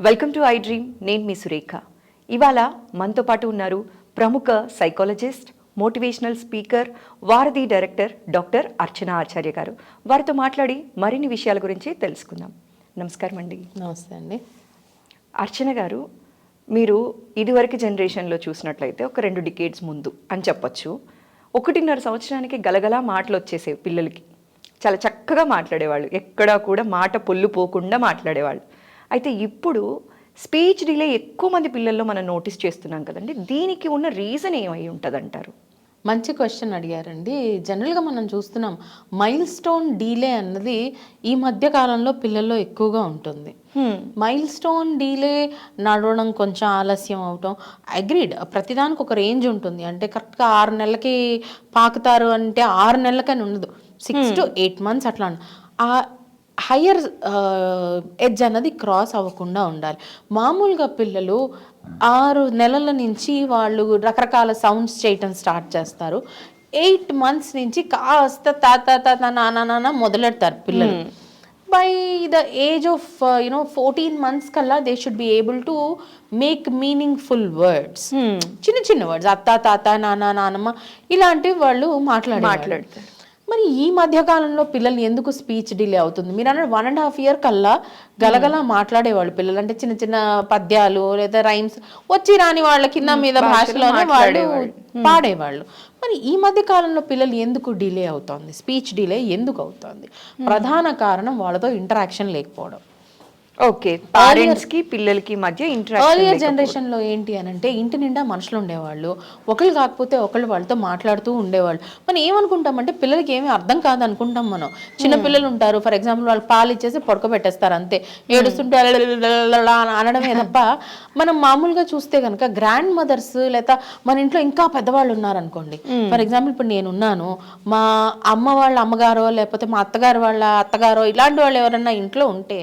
Welcome to I dream నేను మీ సురేఖ. ఇవాళ మనతో పాటు ఉన్నారు ప్రముఖ psychologist motivational speaker Varadhi director doctor Archana Acharya గారు. వారితో మాట్లాడి మరిన్ని విషయాల గురించి తెలుసుకుందాం. నమస్కారం అండి. నమస్తే అండి. అర్చన గారు మీరు ఇదివరకు జనరేషన్లో చూసినట్లయితే ఒక రెండు డికేడ్స్ ముందు అని చెప్పొచ్చు. ఒకటిన్నర సంవత్సరానికి గలగలా మాటలు వచ్చేసేవి పిల్లలకి. చాలా చక్కగా మాట్లాడేవాళ్ళు. ఎక్కడా కూడా మాట పొల్లు పోకుండా మాట్లాడేవాళ్ళు. అయితే ఇప్పుడు స్పీచ్ డిలే ఎక్కువ మంది పిల్లల్లో మనం నోటీస్ చేస్తున్నాం కదండి. దీనికి ఉన్న రీజన్ ఏమై ఉంటుంది అంటారు మంచి క్వశ్చన్ అడిగారండి. జనరల్గా మనం చూస్తున్నాం మైల్ స్టోన్ డీలే అన్నది ఈ మధ్య కాలంలో పిల్లల్లో ఎక్కువగా ఉంటుంది. మైల్ స్టోన్ డీలే నడవడం కొంచెం ఆలస్యం అవటం అగ్రీడ్ ప్రతిదానికి ఒక రేంజ్ ఉంటుంది. అంటే కరెక్ట్గా ఆరు నెలలకి పాకుతారు అంటే ఆరు నెలలకని ఉండదు. సిక్స్ టు ఎయిట్ మంత్స్ అట్లా ఆ హయ్యర్ ఎడ్జ్ అన్నది క్రాస్ అవ్వకుండా ఉండాలి. మామూలుగా పిల్లలు ఆరు నెలల నుంచి వాళ్ళు రకరకాల సౌండ్స్ చేయటం స్టార్ట్ చేస్తారు. ఎయిట్ మంత్స్ నుంచి కాస్త తాత తాత నాన్న నాన్న మొదలెడతారు పిల్లలు. By the age of you know fourteen months కల్లా they should be able to make meaningful words చిన్న చిన్న వర్డ్స్ అత్త తాత నాన్న నానమ్మ ఇలాంటివి వాళ్ళు మాట్లాడే మాట్లాడతారు. మరి ఈ మధ్య కాలంలో పిల్లలు ఎందుకు స్పీచ్ డిలే అవుతుంది? మీరు అన్న వన్ అండ్ హాఫ్ ఇయర్ కల్లా గలగల మాట్లాడేవాళ్ళు పిల్లలు. అంటే చిన్న చిన్న పద్యాలు లేదా రైమ్స్ వచ్చి రాని వాళ్ళ కింద మీద భాషలోనే వాళ్ళు పాడేవాళ్ళు. మరి ఈ మధ్య కాలంలో పిల్లలు ఎందుకు డిలే అవుతోంది? స్పీచ్ డిలే ఎందుకు అవుతోంది? ప్రధాన కారణం వాళ్ళతో ఇంటరాక్షన్ లేకపోవడం. ఓకే పేరెంట్స్కి పిల్లలకి మధ్య ఇంటరాక్షన్ జనరేషన్లో ఏంటి అని అంటే ఇంటి నిండా మనుషులు ఉండేవాళ్ళు. ఒకళ్ళు కాకపోతే ఒకళ్ళు వాళ్ళతో మాట్లాడుతూ ఉండేవాళ్ళు. మనం ఏమనుకుంటామంటే పిల్లలకి ఏమీ అర్థం కాదు అనుకుంటాం మనం. చిన్న పిల్లలు ఉంటారు ఫర్ ఎగ్జాంపుల్ వాళ్ళు పాలు ఇచ్చేసి పడుకోబెట్టేస్తారు అంతే. ఏడుస్తుంటే అని అనడమే తప్ప మనం మామూలుగా చూస్తే కనుక గ్రాండ్ మదర్స్ లేదా మన ఇంట్లో ఇంకా పెద్దవాళ్ళు ఉన్నారనుకోండి. ఫర్ ఎగ్జాంపుల్ ఇప్పుడు నేను ఉన్నాను మా అమ్మ వాళ్ళ అమ్మగారో లేకపోతే మా అత్తగారు వాళ్ళ అత్తగారో ఇలాంటి వాళ్ళు ఎవరన్నా ఇంట్లో ఉంటే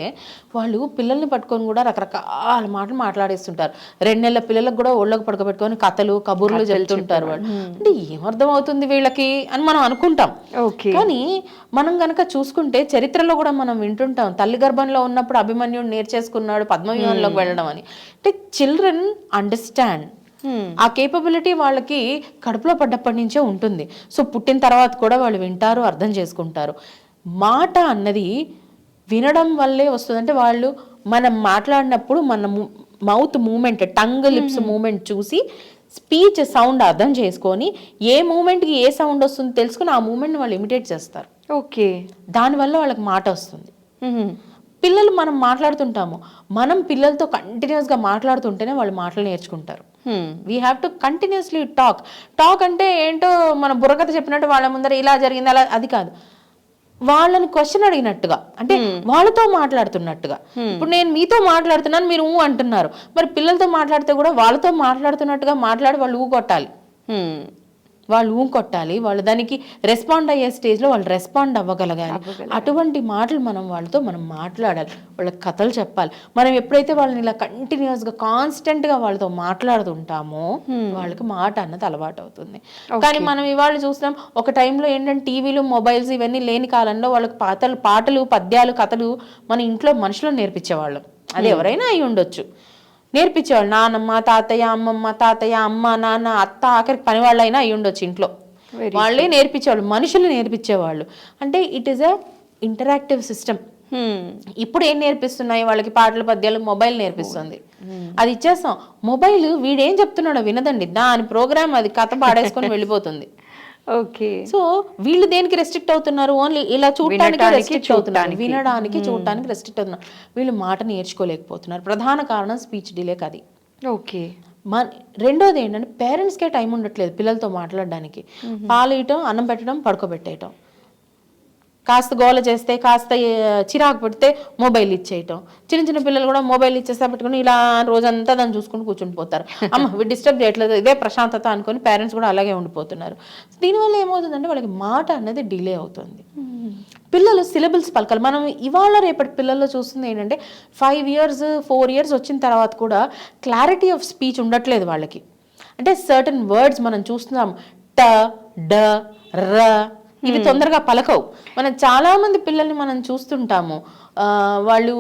వాళ్ళు పిల్లల్ని పట్టుకొని కూడా రకరకాల మాటలు మాట్లాడేస్తుంటారు. రెండు నెలల పిల్లలకు కూడా ఒళ్ళకి పడుకోబెట్టుకొని కథలు కబుర్లు చెప్తుంటారు వాళ్ళు. అంటే ఏమర్థం అవుతుంది వీళ్ళకి అని మనం అనుకుంటాం. ఓకే. కానీ మనం గనక చూసుకుంటే చరిత్రలో కూడా మనం వింటుంటాం. తల్లి గర్భంలో ఉన్నప్పుడు అభిమన్యుడు నేర్చేసుకున్నాడు పద్మవ్యూహంలోకి వెళ్ళడం అని. అంటే చిల్డ్రన్ అండర్స్టాండ్. ఆ కేపబిలిటీ వాళ్ళకి కడుపులో పడ్డప్పటి నుంచే ఉంటుంది. సో పుట్టిన తర్వాత కూడా వాళ్ళు వింటారు అర్థం చేసుకుంటారు. మాట అన్నది వినడం వల్లే వస్తుంది అంటే వాళ్ళు మనం మాట్లాడినప్పుడు మన mouth movement tongue lips movement చూసి స్పీచ్ సౌండ్ అర్థం చేసుకొని ఏ మూమెంట్కి ఏ సౌండ్ వస్తుంది తెలుసుకుని ఆ మూమెంట్ని వాళ్ళు ఇమిటేట్ చేస్తారు. ఓకే. దానివల్ల వాళ్ళకి మాట వస్తుంది. పిల్లలు మనం మాట్లాడుతుంటాము. మనం పిల్లలతో కంటిన్యూస్గా మాట్లాడుతుంటేనే వాళ్ళు మాటలు నేర్చుకుంటారు. We have to continuously talk talk అంటే ఏంటో మన బుర్రకథ చెప్పినట్టు వాళ్ళ ముందర ఇలా జరిగింది అలా అది కాదు. వాళ్ళని క్వశ్చన్ అడిగినట్టుగా. అంటే వాళ్ళతో మాట్లాడుతున్నట్టుగా. ఇప్పుడు నేను మీతో మాట్లాడుతున్నాను మీరు ఊ అంటున్నారు. మరి పిల్లలతో మాట్లాడితే కూడా వాళ్ళతో మాట్లాడుతున్నట్టుగా మాట్లాడి వాళ్ళు ఊ కొట్టాలి. వాళ్ళు ఊ కొట్టాలి వాళ్ళు దానికి రెస్పాండ్ అయ్యే స్టేజ్లో వాళ్ళు రెస్పాండ్ అవ్వగలగాలి. అటువంటి మాటలు మనం వాళ్ళతో మనం మాట్లాడాలి వాళ్ళకి కథలు చెప్పాలి. మనం ఎప్పుడైతే వాళ్ళని ఇలా కంటిన్యూస్గా కాన్స్టెంట్గా వాళ్ళతో మాట్లాడుతుంటామో వాళ్ళకి మాట అన్నది అలవాటు అవుతుంది. కానీ మనం ఇవాళ చూస్తున్నాం ఒక టైంలో ఏంటంటే టీవీలు మొబైల్స్ ఇవన్నీ లేని కాలంలో వాళ్ళకి పాటలు పాటలు పద్యాలు కథలు మన ఇంట్లో మనుషులను నేర్పించేవాళ్ళం. అది ఎవరైనా అయి ఉండొచ్చు నేర్పించేవాళ్ళు. నానమ్మ తాతయ్య అమ్మమ్మ తాతయ్య అమ్మ నాన్న అత్త ఆఖరికి పని వాళ్ళైనా అయి ఉండొచ్చు ఇంట్లో. వాళ్ళే నేర్పించేవాళ్ళు. మనుషులు నేర్పించేవాళ్ళు. అంటే it is a interactive system ఇప్పుడు ఏం నేర్పిస్తున్నాయి? వాళ్ళకి పాటలు పద్యాలు మొబైల్ నేర్పిస్తుంది. అది ఇచ్చేస్తాం. మొబైల్ వీడేం చెప్తున్నాడో వినదండి. దాని ప్రోగ్రామ్ అది కథ పాడేసుకొని వెళ్ళిపోతుంది. ఓకే. సో వీళ్ళు దేనికి రెస్ట్రిక్ట్ అవుతున్నారు? ఓన్లీ ఇలా చూడటానికి రెస్ట్రిక్ట్ అవుతున్నారు. వినడానికి చూడటానికి రెస్ట్రిక్ట్ అవుతున్నారు. వీళ్ళు మాట నేర్చుకోలేకపోతున్నారు. ప్రధాన కారణం స్పీచ్ డిలేక్ అది ఓకే. మన రెండోది ఏంటంటే పేరెంట్స్కే టైం ఉండట్లేదు పిల్లలతో మాట్లాడడానికి. పాలు ఇయటం అన్నం పెట్టడం పడుకోబెట్టేయటం. కాస్త గోల చేస్తే కాస్త చిరాకు పెడితే మొబైల్ ఇచ్చేయటం. చిన్న చిన్న పిల్లలు కూడా మొబైల్ ఇచ్చేస్తా పెట్టుకుని ఇలా రోజంతా దాన్ని చూసుకుని కూర్చుని పోతారు. అమ్మ వీడు డిస్టర్బ్ చేయట్లేదు. ఇదే ప్రశాంతత అనుకొని పేరెంట్స్ కూడా అలాగే ఉండిపోతున్నారు. దీనివల్ల ఏమవుతుందంటే వాళ్ళకి మాట అనేది డిలే అవుతుంది. పిల్లలు సిలబుల్స్ పలకాలి. మనం ఇవాళ రేపటి పిల్లల్లో చూస్తుంది ఏంటంటే ఫైవ్ ఇయర్స్ ఫోర్ ఇయర్స్ వచ్చిన తర్వాత కూడా క్లారిటీ ఆఫ్ స్పీచ్ ఉండట్లేదు వాళ్ళకి. అంటే సర్టన్ వర్డ్స్ మనం చూస్తున్నాం. ట డ ర ఇవి తొందరగా పలకవు. మనం చాలా మంది పిల్లల్ని మనం చూస్తుంటాము. వాళ్ళు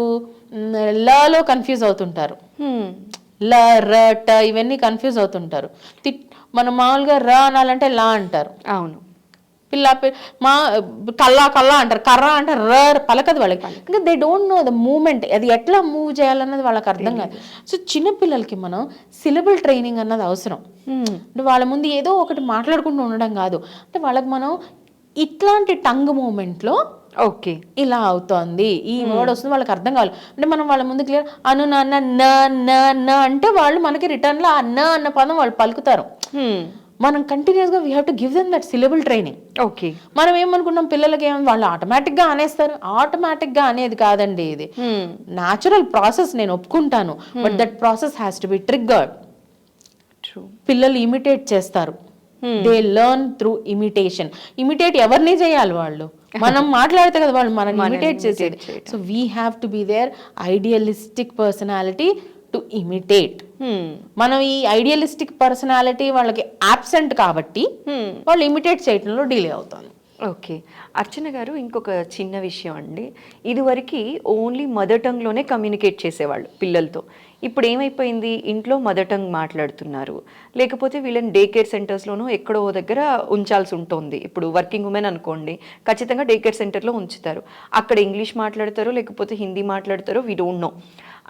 లాలో కన్ఫ్యూజ్ అవుతుంటారు. ల ర ట ఇవన్నీ కన్ఫ్యూజ్ అవుతుంటారు. తిట్ మనం మామూలుగా ర అనాలంటే లా అంటారు. అవును. పిల్ల మా కల్లా కల్లా అంటారు. కర్ర అంటారు ర పలకదు వాళ్ళకి. ఇంకా they don't know the movement అది ఎట్లా మూవ్ చేయాలన్నది వాళ్ళకి అర్థం కాదు. సో చిన్న పిల్లలకి మనం సిలబుల్ ట్రైనింగ్ అన్నది అవసరం. అంటే వాళ్ళ ముందు ఏదో ఒకటి మాట్లాడుకుంటూ ఉండడం కాదు. అంటే వాళ్ళకి మనం ఇట్లాంటి టంగ్ మూమెంట్లో ఓకే. ఇలా అవుతోంది. ఈ వర్డ్ వస్తుంది వాళ్ళకి అర్థం కావాలి. అంటే మనం వాళ్ళ ముందు క్లియర్ అను నాన్న న న న అంటే వాళ్ళు మనకి రిటర్న్లో ఆ న అన్న పదం వాళ్ళు పలుకుతారు. మనం కంటిన్యూస్గా we have to give them that syllable training okay. మనం ఏమనుకున్నాం పిల్లలకి ఏం వాళ్ళు ఆటోమేటిక్గా అనేస్తారు. ఆటోమేటిక్గా అనేది కాదండి ఇది. న్యాచురల్ ప్రాసెస్ నేను ఒప్పుకుంటాను. But that process has to be triggered true పిల్లలు ఇమిటేట్ చేస్తారు. They learn through imitation imitate ఎవరిని చేయాలి వాళ్ళు? మనం మాట్లాడితే కదా వాళ్ళు మనం ఇమిటేట్ చేసేది. So we have to be there idealistic personality to imitate. మనం ఈ ఐడియలిస్టిక్ పర్సనాలిటీ వాళ్ళకి ఆబ్సెంట్ కాబట్టి Hmm. వాళ్ళు ఇమిటేట్ చేయడంలో డిలే అవుతుంది ఓకే. అర్చన గారు ఇంకొక చిన్న విషయం అండి. ఇదివరకు ఓన్లీ మదర్ టంగ్లోనే కమ్యూనికేట్ చేసేవాళ్ళు పిల్లలతో. ఇప్పుడు ఏమైపోయింది? ఇంట్లో మదర్ టంగ్ మాట్లాడుతున్నారు. లేకపోతే వీళ్ళని డే కేర్ సెంటర్స్లోనూ ఎక్కడో దగ్గర ఉంచాల్సి ఉంటుంది. ఇప్పుడు వర్కింగ్ ఉమెన్ అనుకోండి ఖచ్చితంగా డే కేర్ సెంటర్లో ఉంచుతారు. అక్కడ ఇంగ్లీష్ మాట్లాడతారో లేకపోతే హిందీ మాట్లాడతారో వీ డోంట్ నో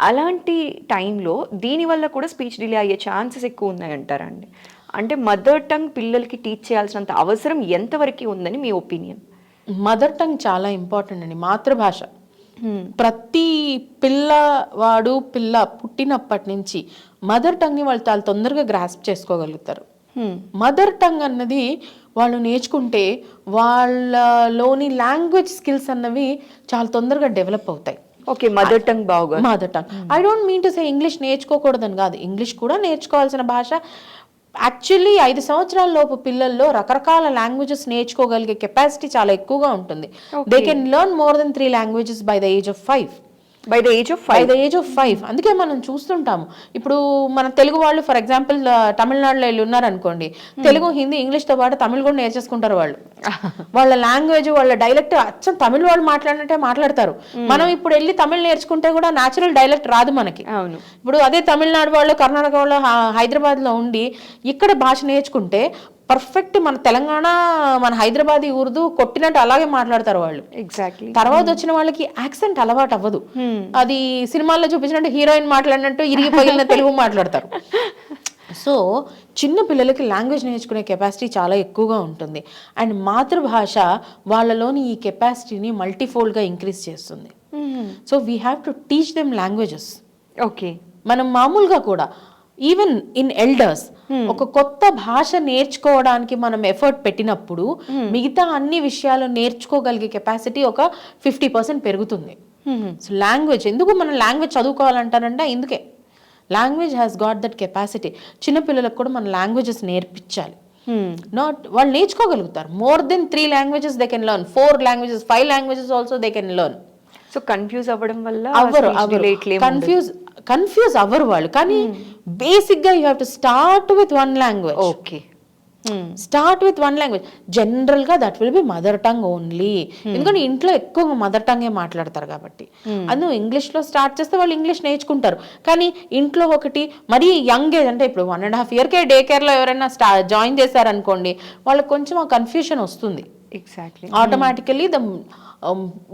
అలాంటి టైంలో దీనివల్ల కూడా స్పీచ్ డిలే అయ్యే ఛాన్సెస్ ఎక్కువ ఉన్నాయంటారా అండి? అంటే మదర్ టంగ్ పిల్లలకి టీచ్ చేయాల్సినంత అవసరం ఎంతవరకు ఉందని మీ ఒపీనియన్ మదర్ టంగ్ చాలా ఇంపార్టెంట్ అండి మాతృభాష. ప్రతి పిల్లవాడు పిల్ల పుట్టినప్పటి నుంచి మదర్ టంగ్ని వాళ్ళు చాలా తొందరగా గ్రాస్ప్ చేసుకోగలుగుతారు. మదర్ టంగ్ అన్నది వాళ్ళు నేర్చుకుంటే వాళ్ళలోని లాంగ్వేజ్ స్కిల్స్ అన్నవి చాలా తొందరగా డెవలప్ అవుతాయి. ఓకే మదర్ టంగ్ బాగా mother tongue I don't mean to say English నేర్చుకోకూడదని కాదు ఇంగ్లీష్ కూడా నేర్చుకోవాల్సిన భాష యాక్చువల్లీ ఐదు సంవత్సరాల లోపు పిల్లల్లో రకరకాల లాంగ్వేజెస్ నేర్చుకోగలిగే కెపాసిటీ చాలా ఎక్కువగా ఉంటుంది. They can learn more than three languages by the age of five by the age of by five the age of five అందుకే మనం చూస్తుంటాము. ఇప్పుడు మన తెలుగు వాళ్ళు ఫర్ ఎగ్జాంపుల్ తమిళనాడులో వెళ్ళి ఉన్నారనుకోండి. తెలుగు హిందీ ఇంగ్లీష్తో పాటు తమిళ్ కూడా నేర్చేసుకుంటారు వాళ్ళు. వాళ్ళ లాంగ్వేజ్ వాళ్ళ డైలెక్ట్ అచ్చం తమిళ వాళ్ళు మాట్లాడినట్టే మాట్లాడతారు. మనం ఇప్పుడు వెళ్ళి తమిళ్ నేర్చుకుంటే కూడా న్యాచురల్ డైలెక్ట్ రాదు మనకి. అవును. ఇప్పుడు అదే తమిళనాడు వాళ్ళు కర్ణాటక వాళ్ళు హైదరాబాద్లో ఉండి ఇక్కడ భాష నేర్చుకుంటే పర్ఫెక్ట్ మన తెలంగాణ మన హైదరాబాదీ ఉర్దూ కొట్టినట్టు అలాగే మాట్లాడతారు వాళ్ళు. ఎగ్జాక్ట్లీ తర్వాత వచ్చిన వాళ్ళకి యాక్సెంట్ అలవాటు అవ్వదు. అది సినిమాల్లో చూపించినట్టు హీరోయిన్ మాట్లాడినట్టు ఇరిగి పగిలిన తెలుగు మాట్లాడతారు. సో చిన్న పిల్లలకి లాంగ్వేజ్ నేర్చుకునే కెపాసిటీ చాలా ఎక్కువగా ఉంటుంది. అండ్ మాతృభాష వాళ్ళలోని ఈ కెపాసిటీని మల్టీఫోల్డ్గా ఇంక్రీజ్ చేస్తుంది. So we have to teach them languages okay మనం మామూలుగా కూడా ఈవెన్ ఇన్ ఎల్డర్స్ ఒక కొత్త భాష నేర్చుకోవడానికి మనం ఎఫర్ట్ పెట్టినప్పుడు మిగతా అన్ని విషయాలు నేర్చుకోగలిగే కెపాసిటీ ఒక ఫిఫ్టీ పర్సెంట్ పెరుగుతుంది. సో లాంగ్వేజ్ ఎందుకు మనం లాంగ్వేజ్ చదువుకోవాలంటారంటే ఇందుకే. Language has got that capacity చిన్నపిల్లలకు కూడా మన లాంగ్వేజెస్ నేర్పించాలి. నాట్ వాళ్ళు నేర్చుకోగలుగుతారు. More than three languages they can learn four languages five languages also they can learn so confuse అవ్వడం వల్ల కన్ఫ్యూజ్ కన్ఫ్యూజ్ అవ్వరు వాళ్ళు. కానీ బేసిక్గా you have to start with one language okay start with one language జనరల్గా that will be mother tongue only ఎందుకంటే ఇంట్లో ఎక్కువ మదర్ టంగే మాట్లాడతారు కాబట్టి. అది ఇంగ్లీష్లో స్టార్ట్ చేస్తే వాళ్ళు ఇంగ్లీష్ నేర్చుకుంటారు. కానీ ఇంట్లో ఒకటి మరీ యంగ్ ఏజ్ అంటే ఇప్పుడు వన్ అండ్ హాఫ్ ఇయర్ కే డే కేర్లో ఎవరైనా స్టా జాయిన్ చేశారనుకోండి వాళ్ళకి కొంచెం ఆ కన్ఫ్యూషన్ వస్తుంది. Exactly automatically the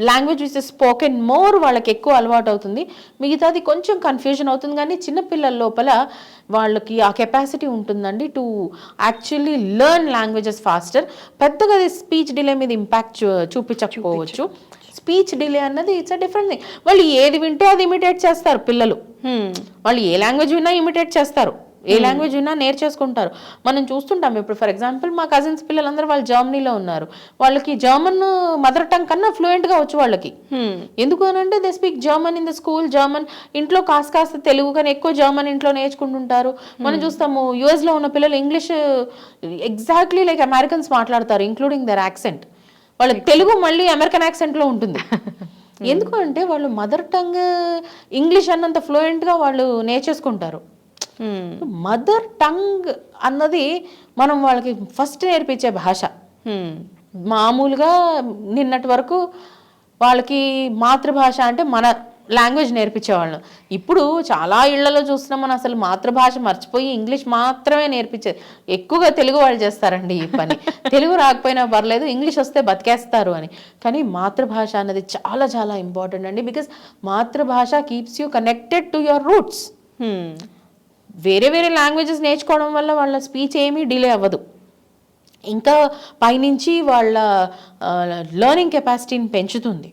language which spoken more వాళ్ళకి ఎక్కువ అలవాటు అవుతుంది. మిగతాది కొంచెం కన్ఫ్యూజన్ అవుతుంది కానీ చిన్నపిల్లల లోపల వాళ్ళకి ఆ కెపాసిటీ ఉంటుందండి to actually learn languages faster పెద్దగా స్పీచ్ డిలే మీద ఇంపాక్ట్ చూపించకపోవచ్చు. స్పీచ్ డిలే అన్నది ఇట్స్ అ డిఫరెంట్ థింగ్ వాళ్ళు ఏది వింటే అది ఇమిటేట్ చేస్తారు పిల్లలు. వాళ్ళు ఏ లాంగ్వేజ్ విన్నా ఇమిటేట్ చేస్తారు. ఏ లాంగ్వేజ్ విన్నా నేర్చేసుకుంటారు మనం చూస్తుంటాం ఇప్పుడు ఫర్ ఎగ్జాంపుల్ మా కజిన్స్ పిల్లలందరూ వాళ్ళు జర్మనీలో ఉన్నారు. వాళ్ళకి జర్మన్ మదర్ టంగ్ కన్నా fluent గా వచ్చు వాళ్ళకి. ఎందుకు అని అంటే they speak German in the school German ఇంట్లో కాస్త కాస్త తెలుగు కానీ ఎక్కువ జర్మన్ ఇంట్లో నేర్చుకుంటుంటారు. మనం చూస్తాము US లో ఉన్న పిల్లలు ఇంగ్లీష్ ఎగ్జాక్ట్లీ లైక్ అమెరికన్స్ మాట్లాడతారు ఇంక్లూడింగ్ దర్ యాక్సెంట్ వాళ్ళకి తెలుగు మళ్ళీ అమెరికన్ యాక్సెంట్లో ఉంటుంది. ఎందుకు అంటే వాళ్ళు మదర్ టంగ్ ఇంగ్లీష్ అన్నంత fluent గా వాళ్ళు నేర్చేసుకుంటారు. మదర్ టంగ్ అన్నది మనం వాళ్ళకి ఫస్ట్ నేర్పించే భాష. మామూలుగా నిన్నటి వరకు వాళ్ళకి మాతృభాష అంటే మన లాంగ్వేజ్ నేర్పించేవాళ్ళం. ఇప్పుడు చాలా ఇళ్ళలో చూస్తున్నాం మనం అసలు మాతృభాష మర్చిపోయి ఇంగ్లీష్ మాత్రమే నేర్పించేది ఎక్కువగా తెలుగు వాళ్ళు చేస్తారండి ఈ పని. తెలుగు రాకపోయినా పర్లేదు ఇంగ్లీష్ వస్తే బతికేస్తారు అని. కానీ మాతృభాష అనేది చాలా చాలా ఇంపార్టెంట్ అండి బికాస్ మాతృభాష keeps you connected to your roots. వేరే వేరే లాంగ్వేజెస్ నేర్చుకోవడం వల్ల వాళ్ళ స్పీచ్ ఏమీ డిలే అవ్వదు. ఇంకా పైనుంచి వాళ్ళ లెర్నింగ్ కెపాసిటీని పెంచుతుంది.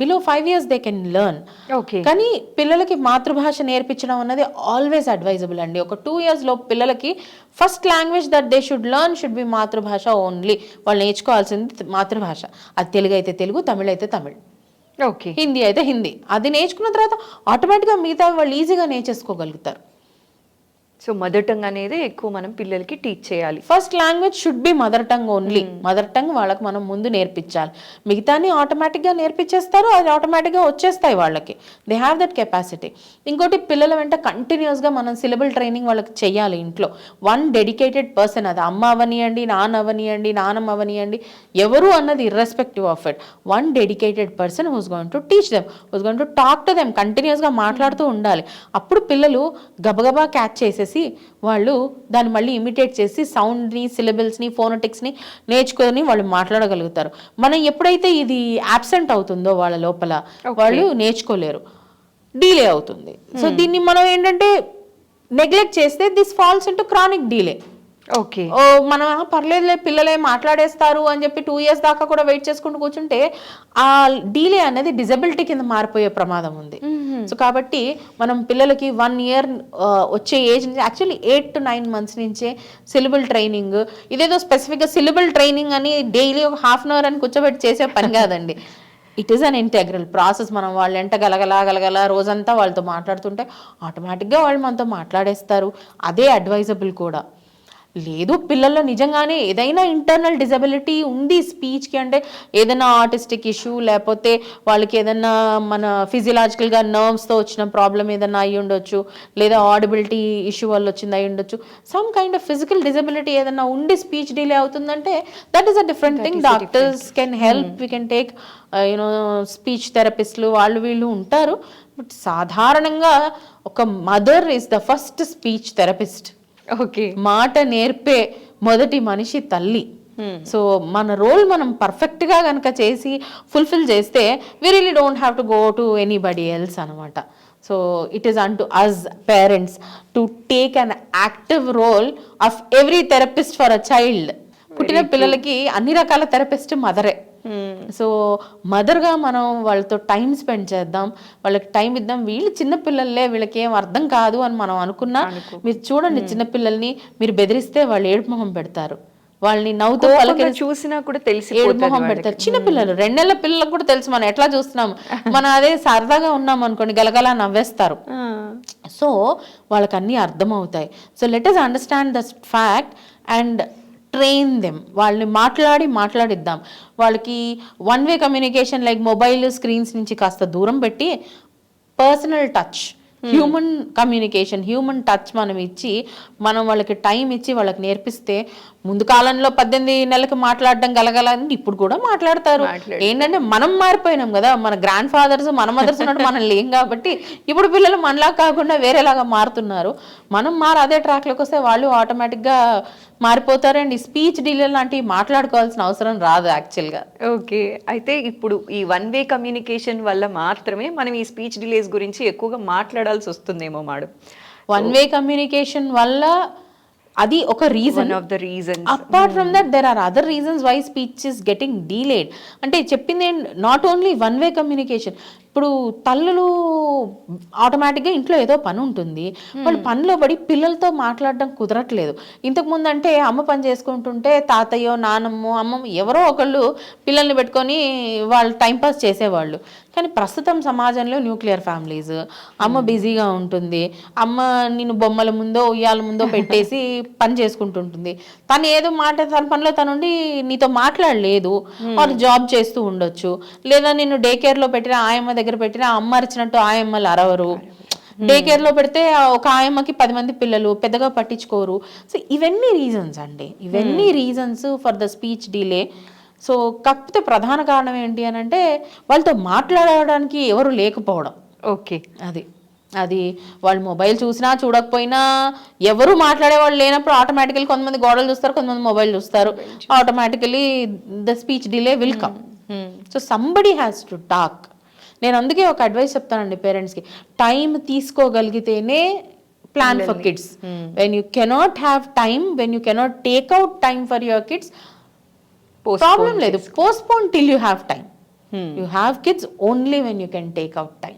Below five years they can learn. Okay. కానీ పిల్లలకి మాతృభాష నేర్పించడం అన్నది ఆల్వేస్ అడ్వైజబుల్ అండి. ఒక టూ ఇయర్స్లో పిల్లలకి first language that they should learn should be మాతృభాష ఓన్లీ. వాళ్ళు నేర్చుకోవాల్సింది మాతృభాష. అది తెలుగు అయితే తెలుగు తమిళ అయితే తమిళ్. ఓకే. హిందీ అయితే హిందీ. అది నేర్చుకున్న తర్వాత ఆటోమేటిక్గా మిగతా వాళ్ళు ఈజీగా నేర్చేసుకోగలుగుతారు. సో మదర్ టంగ్ అనేది ఎక్కువ మనం పిల్లలకి టీచ్ చేయాలి. First language should be mother tongue only mother tongue వాళ్ళకి మనం ముందు నేర్పించాలి. మిగతాని ఆటోమేటిక్గా నేర్పించేస్తారు అది ఆటోమేటిక్గా వచ్చేస్తాయి వాళ్ళకి. దే హ్యావ్ దట్ కెపాసిటీ ఇంకోటి పిల్లల వెంట కంటిన్యూస్గా మనం సిలబుల్ ట్రైనింగ్ వాళ్ళకి చెయ్యాలి ఇంట్లో. వన్ డెడికేటెడ్ పర్సన్ అది అమ్మ అవనియండి నాన్న అవనియండి నాన్నమ్మ అవనియండి ఎవరు అన్నది irrespective of it one dedicated person who's going to teach them who's going to talk to them కంటిన్యూస్గా మాట్లాడుతూ ఉండాలి. అప్పుడు పిల్లలు గబగబా క్యాచ్ చేసేసి వాళ్ళు దాన్ని మళ్ళీ ఇమిటేట్ చేసి సౌండ్ని సిలబుల్స్ని ఫోనటిక్స్ని నేర్చుకొని వాళ్ళు మాట్లాడగలుగుతారు. మనం ఎప్పుడైతే ఇది అబ్సెంట్ అవుతుందో వాళ్ళ లోపల వాళ్ళు నేర్చుకోలేరు. డీలే అవుతుంది. సో దీన్ని మనం ఏంటంటే నెగ్లెక్ట్ చేస్తే this falls into chronic delay okay. మనం "ఆ, పర్లేదులే పిల్లలే మాట్లాడేస్తారు అని చెప్పి టూ ఇయర్స్ దాకా కూడా వెయిట్ చేసుకుంటూ కూర్చుంటే ఆ డీలే అనేది డిజబిలిటీ కింద మారిపోయే ప్రమాదం ఉంది. సో కాబట్టి మనం పిల్లలకి వన్ ఇయర్ వచ్చే ఏజ్ నుంచి actually eight to nine months నుంచే సిలబుల్ ట్రైనింగ్ ఇదేదో స్పెసిఫిక్గా సిలబుల్ ట్రైనింగ్ అని డైలీ ఒక హాఫ్ అన్ అవర్ అని కూర్చోబెట్టి చేసే పని కాదండి. It is an integral process మనం వాళ్ళు ఎంట గలగల గలగల రోజంతా వాళ్ళతో మాట్లాడుతుంటే ఆటోమేటిక్గా వాళ్ళు మనతో మాట్లాడేస్తారు. అదే అడ్వైజబుల్ కూడా. లేదు పిల్లల్లో నిజంగానే ఏదైనా ఇంటర్నల్ డిజబిలిటీ ఉంది స్పీచ్కి అంటే ఏదైనా ఆర్టిస్టిక్ ఇష్యూ లేకపోతే వాళ్ళకి ఏదైనా మన ఫిజియలాజికల్గా నర్వ్స్తో వచ్చిన ప్రాబ్లం ఏదైనా అయి ఉండొచ్చు లేదా ఆడిబిలిటీ ఇష్యూ వల్ల వచ్చింది అయి ఉండొచ్చు. Some kind of physical disability ఏదైనా ఉండి స్పీచ్ డిలే అవుతుందంటే that is a different thing doctors can help we can take you know speech థెరపిస్ట్లు వాళ్ళు వీళ్ళు ఉంటారు. బట్ సాధారణంగా ఒక mother is the first speech therapist okay. మాట నేర్పే మొదటి మనిషి తల్లి. సో మన రోల్ మనం perfect గా కనుక చేసి ఫుల్ఫిల్ చేస్తే we really don't have to go to anybody else అనమాట so it is an to us parents to take an active role of every therapist for a child పుట్టిన పిల్లలకి అన్ని రకాల థెరపిస్ట్ మదరే. సో మదర్గా మనం వాళ్ళతో టైం స్పెండ్ చేద్దాం. వాళ్ళకి టైం ఇద్దాం. వీళ్ళు చిన్న పిల్లలే వీళ్ళకి ఏం అర్థం కాదు అని మనం అనుకున్నా మీరు చూడండి చిన్న పిల్లల్ని మీరు బెదిరిస్తే వాళ్ళు ఏడుపు మొహం పెడతారు. వాళ్ళని నవ్వుతూ కోపంగా చూసినా కూడా ఏడుపు తెలిసిపోతుంది మొహం పెడతారు. చిన్న పిల్లలు రెండేళ్ళ పిల్లలకు కూడా తెలుసు మనం ఎట్లా చూస్తున్నాం మనం అదే సరదాగా ఉన్నాం అనుకోండి గలగలా నవ్వేస్తారు. సో వాళ్ళకి అన్నీ అర్థమవుతాయి. So let us understand the fact and train them వాళ్ళని మాట్లాడి మాట్లాడిద్దాం. వాళ్ళకి one way communication like mobile screens నుంచి కాస్త దూరం పెట్టి personal touch human communication human touch మనం ఇచ్చి మనం వాళ్ళకి టైం ఇచ్చి వాళ్ళకి నేర్పిస్తే ముందు కాలంలో పద్దెనిమిది నెలలకు మాట్లాడడం గలగల అని ఇప్పుడు కూడా మాట్లాడతారు. ఏంటంటే మనం మారిపోయినాం కదా మన గ్రాండ్ ఫాదర్స్ మన మదర్స్ ఉన్నట్టు మనం లేం కాబట్టి ఇప్పుడు పిల్లలు మనలా కాకుండా వేరేలాగా మారుతున్నారు. మనం మారు అదే ట్రాక్లోకి వస్తే వాళ్ళు ఆటోమేటిక్గా మారిపోతారండి. స్పీచ్ డీలర్ లాంటివి మాట్లాడుకోవాల్సిన అవసరం రాదు యాక్చువల్గా ఓకే అయితే ఇప్పుడు ఈ వన్ వే కమ్యూనికేషన్ వల్ల మాత్రమే మనం ఈ స్పీచ్ డిలేస్ గురించి ఎక్కువగా మాట్లాడాల్సి వస్తుందేమో మేడం వన్ వే కమ్యూనికేషన్ వల్ల అది ఒక reason of the reason apart from that there are other reasons why speech is getting delayed అంటే చెప్పింది not only one way communication ఇప్పుడు తల్లులు ఆటోమేటిక్గా ఇంట్లో ఏదో పని ఉంటుంది. వాళ్ళు పనిలో పడి పిల్లలతో మాట్లాడడం కుదరట్లేదు. ఇంతకు ముందు అంటే అమ్మ పని చేసుకుంటుంటే తాతయ్యో నానమ్మో అమ్మమ్మ ఎవరో ఒకళ్ళు పిల్లల్ని పెట్టుకొని వాళ్ళు టైంపాస్ చేసేవాళ్ళు. కానీ ప్రస్తుతం సమాజంలో న్యూక్లియర్ ఫ్యామిలీస్ అమ్మ బిజీగా ఉంటుంది. అమ్మ నిన్ను బొమ్మల ముందో ఉయ్యాల ముందో పెట్టేసి పని చేసుకుంటుంటుంది. తను ఏదో మాట తన పనిలో తనుండి నీతో మాట్లాడలేదు. వాళ్ళు జాబ్ చేస్తూ ఉండొచ్చు. లేదా నిన్ను డే కేర్లో పెట్టిన ఆయమ్మ దగ్గర పెట్టిన అమ్మ అరిచినట్టు ఆయమ్మలు అరవరు. డే కేర్లో పెడితే ఆ ఒక ఆయమ్మకి పది మంది పిల్లలు పెద్దగా పట్టించుకోరు. సో ఇవన్నీ రీజన్స్ అండి. ఇవన్నీ reasons for the speech delay so కాకపోతే ప్రధాన కారణం ఏంటి అని అంటే వాళ్ళతో మాట్లాడడానికి ఎవరు లేకపోవడం. ఓకే అది. అది వాళ్ళు మొబైల్ చూసినా చూడకపోయినా ఎవరు మాట్లాడే వాళ్ళు లేనప్పుడు ఆటోమేటికలీ కొంతమంది గోడలు చూస్తారు కొంతమంది మొబైల్ చూస్తారు. Automatically the speech delay will come so somebody has to talk నేను అందుకే ఒక అడ్వైస్ చెప్తానండి పేరెంట్స్కి time తీసుకోగలిగితేనే plan for kids when you cannot have time when you cannot take out time for your kids problem లేదు. Postpone till you have time you have kids only when you can take out time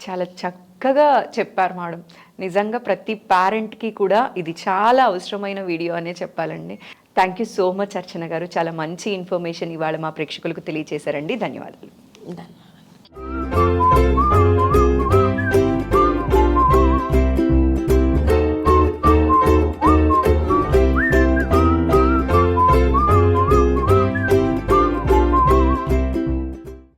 చాలా చక్కగా చెప్పారు madam. నిజంగా ప్రతి పేరెంట్కి కూడా ఇది చాలా అవసరమైన వీడియో అనే చెప్పాలండి. Thank you so much Archana గారు. చాలా మంచి ఇన్ఫర్మేషన్ ఇవాళ మా ప్రేక్షకులకు తెలియజేశారండి ధన్యవాదాలు. Done.